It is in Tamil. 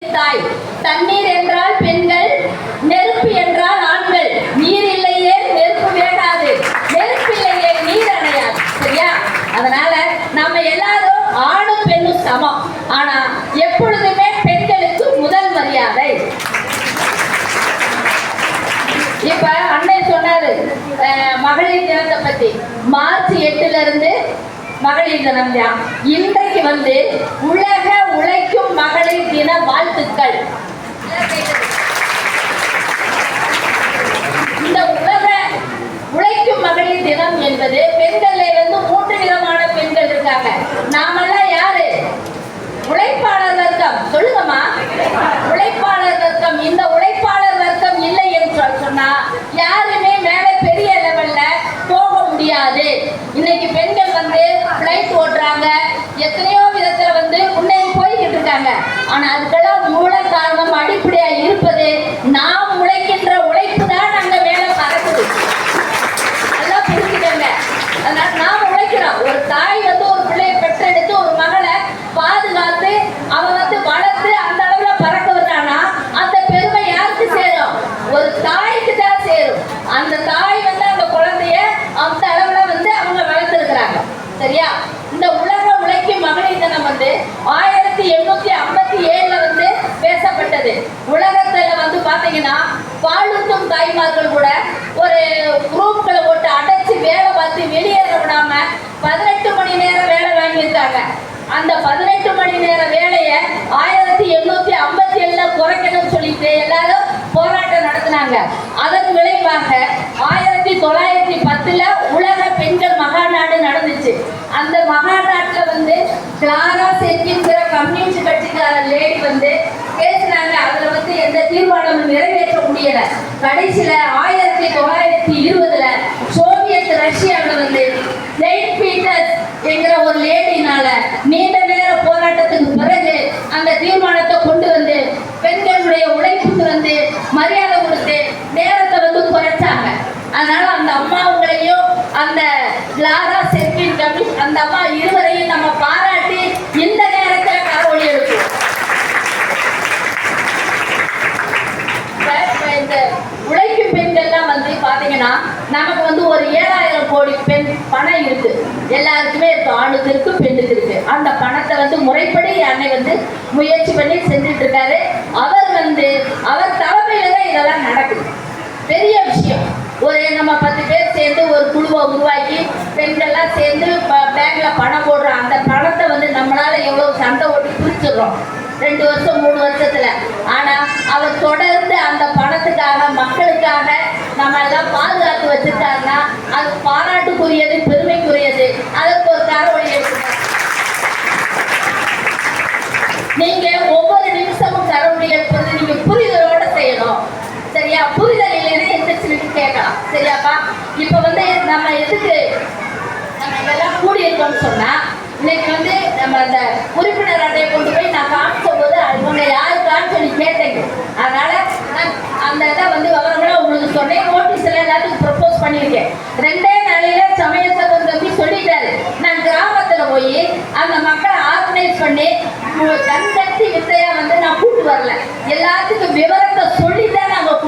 தாய். தண்ணீர் என்றால் பெண்கள் நெருப்பு என்றால் ஆண்கள். நீர் இல்லையே நெருப்பு வேகாது. நெருப்பு இல்லையே நீர் அணையாது. சரியா? அதனால நம்ம எல்லாரும் ஆணும் பெண்ணும் சமம். ஆனா எப்பொழுதுமே பெண்களுக்கு முதல் மரியாதை. இப்ப அன்னை சொன்னாரு மகளிர் தினத்தை பத்தி. மார்ச் எட்டுல இருந்து மகளிர் தினம் தான். இன்றைக்கு வந்து உலக உழைக்க பெரிய லெவல்ல போக முடியாது. இன்னைக்கு பெண்கள் வந்து பிளைட் ஓட்டுறாங்க. எத்தனையோ விதத்துல வந்து முன்னேறி போய்கிட்டு இருக்காங்க. ஆனா அதுக்கெல்லாம் மூல காரணம் அடிப்படையா இருப்பது நான் உழைக்கின்ற உழைப்பு தான் அங்க மேல பறக்குது நல்லா புரிஞ்சுக்கங்க அதனால நாம உழைக்கிறோம் ஒரு தாய் வந்து ஒரு பிள்ளையை பெற்றெடுத்து ஒரு மகளை பாதுகாத்து அவன் வந்து வளர்த்து அந்த அளவுல பறக்க விட்டானா அந்த பெருமை யாருக்கு சேரும் ஒரு தாய்க்கு தான் சேரும் அந்த தாய் வந்து அந்த குழந்தைய அந்த அளவுல வந்து அவங்க வளர்த்துருக்குறாங்க சரியா இந்த உலக உழைக்கும் மகளிர் தினம் வந்து ஆயிரத்தி எண்ணூத்தி ஐம்பத்தி ஏழுல வந்து பேசப்பட்டது உலகத்துல வந்து பாத்தீங்கன்னா பாலூட்டும் தாய்மார்கள் கூட ஒரு குரூப்களை போட்டு அடைச்சு வேலை பார்த்து வெளியேற விடாம பதினெட்டு மணி நேரம் வேலை வாங்கியிருக்காங்க. அந்த பதினெட்டு மணி நேர வேலையை ஆயிரத்தி எண்ணூத்தி ஐம்பத்தி ஏழுல குறைக்கணும்னு சொல்லிட்டு எல்லாரும் போராட்டம் நடத்தினாங்க. அதன் விளைவாக ஆயிரத்தி தொள்ளாயிரத்தி பத்துல உலக பெண்கள் மகாநாடு நடந்துச்சு. அந்த மகாநாட்டுல வந்து கிளாரா சென்கின்ற கம்யூனிஸ்ட் கட்சிக்கார லேடி வந்து பேசினாங்க. அதுல வந்து கடைசியில ஆயிரத்தி தொள்ளாயிரத்தி இருபதுல சோவியத் ரஷ்யாவில் வந்து செயின்ட் பீட்டர்ஸ் என்கிற ஒரு லேடினால நீண்ட நேர போராட்டத்துக்கு பிறகு அந்த தீர்மானத்தை கொண்டு வந்து பெண்களுடைய உழைப்புக்கு வந்து மரியாதை கொடுத்து நேரத்தை வந்து குறைச்சாங்க. அதனால அந்த அம்மாவுங்களையும் அந்த லாரா பார்த்தீங்கன்னா நமக்கு வந்து ஒரு ஏழாயிரம் கோடி பெண் பணம் இருக்கு. எல்லாருக்குமே இருக்கு ஆணுக்கு இருக்கு பெண்ணுக்கு இருக்கு. அந்த பணத்தை வந்து முறைப்படி அன்னை வந்து முயற்சி பண்ணி செஞ்சுட்டு இருக்காரு. அவர் வந்து அவர் தலைமையில தான் இதெல்லாம் நடக்குது. பெரிய விஷயம். ஒரு நம்ம பத்து பேர் சேர்ந்து ஒரு குழுவை உருவாக்கி பெண்கள்லாம் சேர்ந்து ப- பேங்க்ல பணம் போடுறோம் அந்த பணத்தை வந்து நம்மளால எவ்வளவு சண்டை ஓட்டி பிரிச்சிடுறோம். ரெண்டு வருஷம் மூணு வருஷத்துல. ஆனா அவர் தொடர்ந்து அந்த பணத்துக்காக மக்களுக்காக நம்ம எல்லாம் பாதுகாத்து வச்சிருக்காருன்னா அது பாராட்டுக்குரியது பெருமைக்குரியது. அதற்கு ஒரு தரவழி நீங்க ஒவ்வொரு நிமிஷமும் கரவழி எடுப்பது நீங்க புரிதலோட செய்யணும். சரியா? புரிதலில் இருந்து எந்திரிச்சு கேட்கலாம். சரியாப்பா? இப்ப வந்து நம்ம எதுக்கு நம்ம இதெல்லாம் கூடி இருக்கோம்னு சொன்னா இன்னைக்கு வந்து நம்ம அந்த பண்ணியிருக்கேன் ரெண்டே நாளையில சமயத்தை கொண்டு சொல்லிட்டாரு. நான் கிராமத்துல போய் அந்த மக்களை ஆர்கனைஸ் பண்ணி கண்கட்டி வித்தையா வந்து நான் கூட்டு வரல. எல்லாத்துக்கும் விவரத்தை சொல்லித்தான் நாங்கள்